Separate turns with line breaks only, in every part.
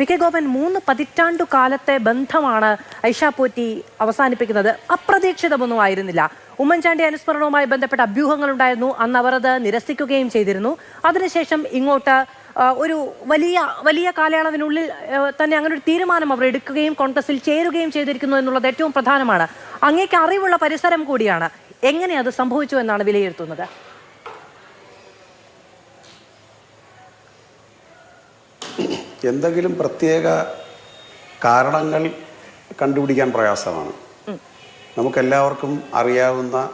P K Gopan മൂന്ന് പതിറ്റാണ്ടു കാലത്തെ ബന്ധമാണ് ഐഷ പോറ്റി അവസാനിപ്പിക്കുന്നത്. അപ്രതീക്ഷിതമൊന്നും ആയിരുന്നില്ല ഉമ്മൻചാണ്ടി അനുസ്മരണവുമായി ബന്ധപ്പെട്ട അഭ്യൂഹങ്ങൾ ഉണ്ടായിരുന്നു അന്ന് അവർ അത് നിരസിക്കുകയും ചെയ്തിരുന്നു. അതിനുശേഷം ഇങ്ങോട്ട് ഒരു വലിയ വലിയ കാലയളവിനുള്ളിൽ തന്നെ അങ്ങനെ ഒരു തീരുമാനം അവർ എടുക്കുകയും കോൺഗ്രസിൽ ചേരുകയും ചെയ്തിരിക്കുന്നു എന്നുള്ളത് ഏറ്റവും പ്രധാനമാണ്. അങ്ങേക്ക് അറിവുള്ള പരിസരം കൂടിയാണ്. എങ്ങനെ അത് സംഭവിച്ചു എന്നാണ് വിലയിരുത്തുന്നത്?
എന്തെങ്കിലും പ്രത്യേക കാരണങ്ങൾ കണ്ടുപിടിക്കാൻ പ്രയാസമാണ്. നമുക്കെല്ലാവർക്കും അറിയാവുന്ന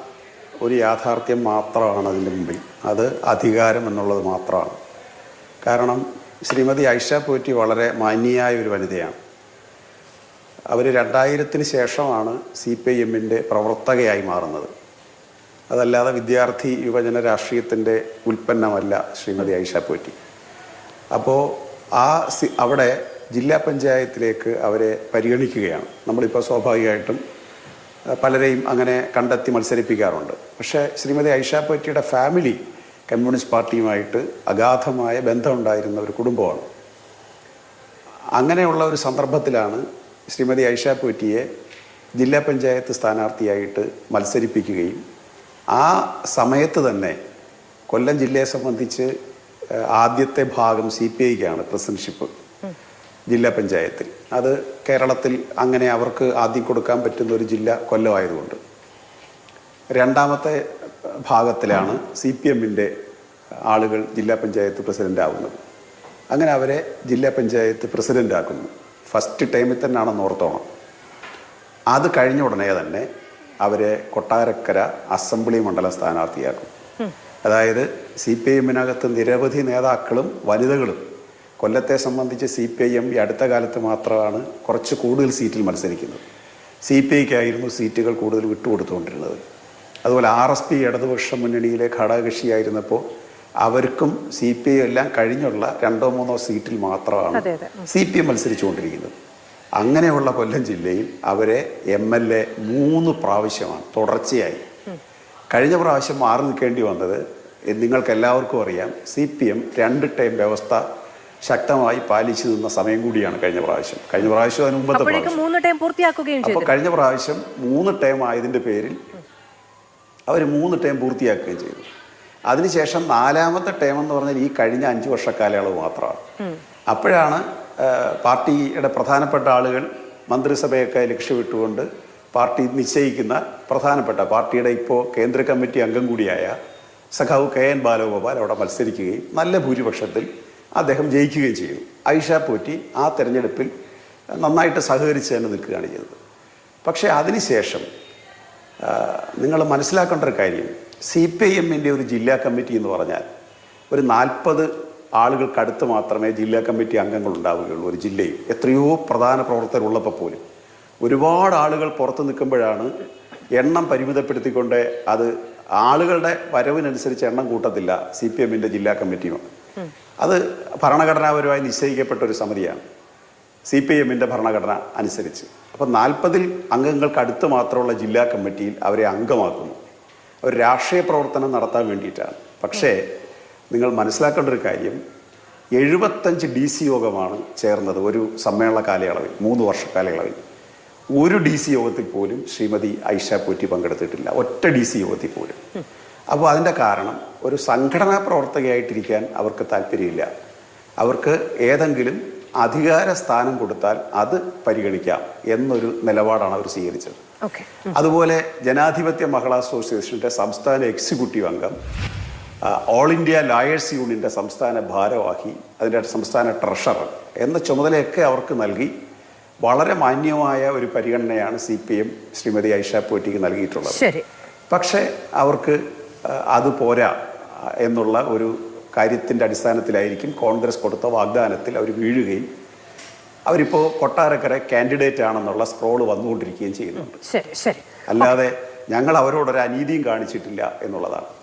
ഒരു യാഥാർത്ഥ്യം മാത്രമാണ് അതിന്റെ മുമ്പിൽ. അത് അധികാരം എന്നുള്ളത് മാത്രമാണ്. കാരണം ശ്രീമതി ഐഷ പോറ്റി വളരെ മാന്യയായ ഒരു വനിതയാണ്. അവർ രണ്ടായിരത്തിന് ശേഷമാണ് സി പി ഐ എമ്മിന്റെ പ്രവർത്തകയായി മാറുന്നത്. അതല്ലാതെ വിദ്യാർത്ഥി യുവജന രാഷ്ട്രീയത്തിന്റെ ഉൽപ്പന്നമല്ല ശ്രീമതി ഐഷ പോറ്റി. അപ്പോൾ ആ അവിടെ ജില്ലാ പഞ്ചായത്തിലേക്ക് അവരെ പരിഗണിക്കുകയാണ്. നമ്മളിപ്പോൾ സ്വാഭാവികമായിട്ടും പലരെയും അങ്ങനെ കണ്ടെത്തി മത്സരിപ്പിക്കാറുണ്ട്. പക്ഷേ ശ്രീമതി ഐഷ പറ്റിയുടെ ഫാമിലി കമ്മ്യൂണിസ്റ്റ് പാർട്ടിയുമായിട്ട് അഗാധമായ ബന്ധമുണ്ടായിരുന്ന ഒരു കുടുംബമാണ്. അങ്ങനെയുള്ള ഒരു സന്ദർഭത്തിലാണ് ശ്രീമതി ഐഷ പോറ്റിയെ ജില്ലാ പഞ്ചായത്ത് സ്ഥാനാർത്ഥിയായിട്ട് മത്സരിപ്പിക്കുകയും ആ സമയത്ത് തന്നെ കൊല്ലം ജില്ലയെ സംബന്ധിച്ച് ആദ്യത്തെ ഭാഗം സി പി ഐക്കാണ് പ്രസിഡൻഷിപ്പ് ജില്ലാ പഞ്ചായത്തിൽ. അത് കേരളത്തിൽ അങ്ങനെ അവർക്ക് ആദ്യം കൊടുക്കാൻ പറ്റുന്ന ഒരു ജില്ല കൊല്ലമായതുകൊണ്ട്. രണ്ടാമത്തെ ഭാഗത്തിലാണ് സി പി എമ്മിന്റെ ആളുകൾ ജില്ലാ പഞ്ചായത്ത് പ്രസിഡന്റ് ആവുന്നത് അങ്ങനെ അവരെ ജില്ലാ പഞ്ചായത്ത് പ്രസിഡന്റ് ആക്കുന്നു ഫസ്റ്റ് ടൈമിൽ തന്നെയാണെന്ന് ഓർത്തോണം അത് കഴിഞ്ഞ ഉടനെ തന്നെ അവരെ കൊട്ടാരക്കര അസംബ്ലി മണ്ഡലം സ്ഥാനാർത്ഥിയാക്കും. അതായത് സി പി ഐ എമ്മിനകത്ത് നിരവധി നേതാക്കളും വനിതകളും. കൊല്ലത്തെ സംബന്ധിച്ച് സി പി ഐ എം ഈ അടുത്ത കാലത്ത് മാത്രമാണ് കുറച്ച് കൂടുതൽ സീറ്റിൽ മത്സരിക്കുന്നത്. സി പി ഐക്കായിരുന്നു സീറ്റുകൾ കൂടുതൽ വിട്ടുകൊടുത്തുകൊണ്ടിരുന്നത്. അതുപോലെ ആർ എസ് പി ഇടതുപക്ഷ മുന്നണിയിലെ ഘടകകക്ഷിയായിരുന്നപ്പോൾ അവർക്കും സി പി ഐ എല്ലാം കഴിഞ്ഞുള്ള രണ്ടോ മൂന്നോ സീറ്റിൽ മാത്രമാണ്. സി പി എം മത്സരിച്ചുകൊണ്ടിരിക്കുന്നത്. അങ്ങനെയുള്ള കൊല്ലം ജില്ലയിൽ അവരെ എം എൽ എ മൂന്ന് പ്രാവശ്യമാണ് തുടർച്ചയായി. കഴിഞ്ഞ പ്രാവശ്യം മാറി നിൽക്കേണ്ടി വന്നത് എ- നിങ്ങൾക്ക് എല്ലാവർക്കും അറിയാം. സി പി എം രണ്ട് ടൈം വ്യവസ്ഥ ശക്തമായി പാലിച്ചു നിന്ന സമയം കൂടിയാണ് കഴിഞ്ഞ പ്രാവശ്യം. കഴിഞ്ഞ പ്രാവശ്യം അതിന് മുമ്പത്തെ
മൂന്ന് ടൈം പൂർത്തിയാക്കുകയും
അപ്പോൾ കഴിഞ്ഞ പ്രാവശ്യം മൂന്ന് ടൈം ആയതിന്റെ പേരിൽ അവർ മൂന്ന് ടൈം പൂർത്തിയാക്കുകയും ചെയ്തു. അതിനുശേഷം നാലാമത്തെ ടൈം എന്ന് പറഞ്ഞാൽ ഈ കഴിഞ്ഞ അഞ്ച് വർഷ കാലയളവ് മാത്രമാണ്. അപ്പോഴാണ് പാർട്ടിയുടെ പ്രധാനപ്പെട്ട ആളുകൾ മന്ത്രിസഭയൊക്കെ ലക്ഷ്യമിട്ടുകൊണ്ട് പാർട്ടി നിശ്ചയിക്കുന്ന പ്രധാനപ്പെട്ട പാർട്ടിയുടെ ഇപ്പോൾ കേന്ദ്ര കമ്മിറ്റി അംഗം കൂടിയായ സഖാവ് കെ എൻ ബാലഗോപാൽ അവിടെ മത്സരിക്കുകയും നല്ല ഭൂരിപക്ഷത്തിൽ അദ്ദേഹം ജയിക്കുകയും ചെയ്തു. ഐഷ പോറ്റി ആ തെരഞ്ഞെടുപ്പിൽ നന്നായിട്ട് സഹകരിച്ച് തന്നെ നിൽക്കുകയാണ് ചെയ്തത്. പക്ഷേ അതിനുശേഷം നിങ്ങൾ മനസ്സിലാക്കേണ്ട ഒരു കാര്യം. സി പി ഐ എമ്മിന്റെ ഒരു ജില്ലാ കമ്മിറ്റി എന്ന് പറഞ്ഞാൽ ഒരു നാൽപ്പത് ആളുകൾക്കടുത്ത് മാത്രമേ ജില്ലാ കമ്മിറ്റി അംഗങ്ങൾ ഉണ്ടാവുകയുള്ളൂ ഒരു ജില്ലയിൽ. എത്രയോ പ്രധാന പ്രവർത്തകരുള്ളപ്പോൾ പോലും. ഒരുപാട് ആളുകൾ പുറത്ത് നിൽക്കുമ്പോഴാണ് എണ്ണം പരിമിതപ്പെടുത്തിക്കൊണ്ട് അത് ആളുകളുടെ വരവിനനുസരിച്ച് എണ്ണം കൂട്ടത്തില്ല സി പി എമ്മിന്റെ ജില്ലാ കമ്മിറ്റിയും. അത് ഭരണഘടനാപരമായി നിശ്ചയിക്കപ്പെട്ട ഒരു സമിതിയാണ്. സി പി എമ്മിന്റെ ഭരണഘടന അനുസരിച്ച്. അപ്പം നാൽപ്പതിൽ അംഗങ്ങൾക്ക് അടുത്ത് മാത്രമുള്ള ജില്ലാ കമ്മിറ്റിയിൽ അവരെ അംഗമാക്കുന്നു. അവർ രാഷ്ട്രീയ പ്രവർത്തനം നടത്താൻ വേണ്ടിയിട്ടാണ്. പക്ഷേ നിങ്ങൾ മനസ്സിലാക്കേണ്ട ഒരു കാര്യം എഴുപത്തഞ്ച് ഡി സി യോഗമാണ് ചേർന്നത് ഒരു സമ്മേളന കാലയളവിൽ മൂന്ന് വർഷ കാലയളവിൽ. ഒരു ഡി സി യോഗത്തിൽ പോലും ശ്രീമതി ഐഷ പോറ്റി പങ്കെടുത്തിട്ടില്ല. ഒറ്റ ഡി സി യോഗത്തിൽ പോലും. അപ്പോൾ അതിന്റെ കാരണം ഒരു സംഘടനാ പ്രവർത്തകയായിട്ടിരിക്കാൻ അവർക്ക് താല്പര്യമില്ല. അവർക്ക് ഏതെങ്കിലും അധികാര സ്ഥാനം കൊടുത്താൽ അത് പരിഗണിക്കാം എന്നൊരു നിലപാടാണ് അവർ സ്വീകരിച്ചത്. അതുപോലെ ജനാധിപത്യ മഹിളാ അസോസിയേഷന്റെ സംസ്ഥാന എക്സിക്യൂട്ടീവ് അംഗം ഓൾ ഇന്ത്യ ലായേഴ്സ് യൂണിയന്റെ സംസ്ഥാന ഭാരവാഹി അതിന്റെ സംസ്ഥാന ട്രഷറർ എന്ന ചുമതലയൊക്കെ അവർക്ക് നൽകി വളരെ മാന്യമായ ഒരു പരിഗണനയാണ് C P M Shrimati Aisha പോറ്റിക്ക് നൽകിയിട്ടുള്ളത്.
ശരി.
പക്ഷേ അവർക്ക് അത് പോരാ എന്നുള്ള ഒരു കാര്യത്തിന്റെ അടിസ്ഥാനത്തിലായിരിക്കും കോൺഗ്രസ് കൊടുത്ത വാഗ്ദാനത്തിൽ അവർ വീഴുകയും അവരിപ്പോൾ കൊട്ടാരക്കര കാൻഡിഡേറ്റ് ആണെന്നുള്ള സ്ക്രോൾ വന്നുകൊണ്ടിരിക്കുകയും ചെയ്യുന്നുണ്ട്.
ശരി ശരി.
അല്ലാതെ ഞങ്ങൾ അവരോടൊരു അനീതിയും കാണിച്ചിട്ടില്ല എന്നുള്ളതാണ്.